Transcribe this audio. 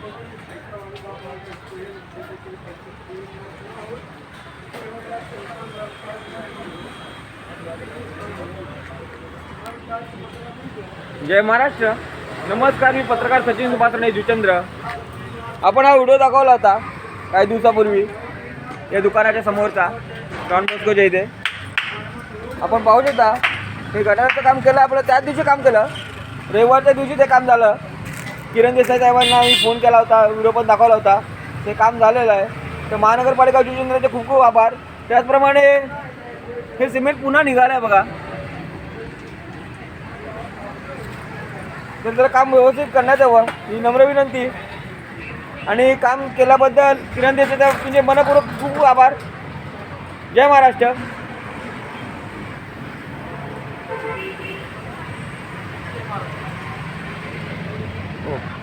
जय महाराष्ट्र. नमस्कार मी पत्रकार सचिन सुभाष जुचंद्र. आपण हा व्हिडिओ दाखवला होता काही दिवसापूर्वी या दुकानाच्या समोरचा डॉन बॉस्कोच्या इथे. आपण पाहू शकता हे गटाराचं काम केलं आपलं त्याच दिवशी काम केलं. रविवारच्या दिवशी ते काम झालं. किरण देसाई साहेबांना फोन केला होता व्हिडिओ पण दाखवला होता. ते काम झालेलं आहे. तर महानगरपालिका योजनेचे खूप खूप आभार. त्याचप्रमाणे हे सिमेंट पुन्हा निघालं आहे बघा त्यानंतर काम व्यवस्थित करण्यात यावं. ही नम्र विनंती. आणि काम केल्याबद्दल किरण देसाई साहेब म्हणजे मनपूर्वक खूप खूप आभार. जय महाराष्ट्र. Thank you. Oh.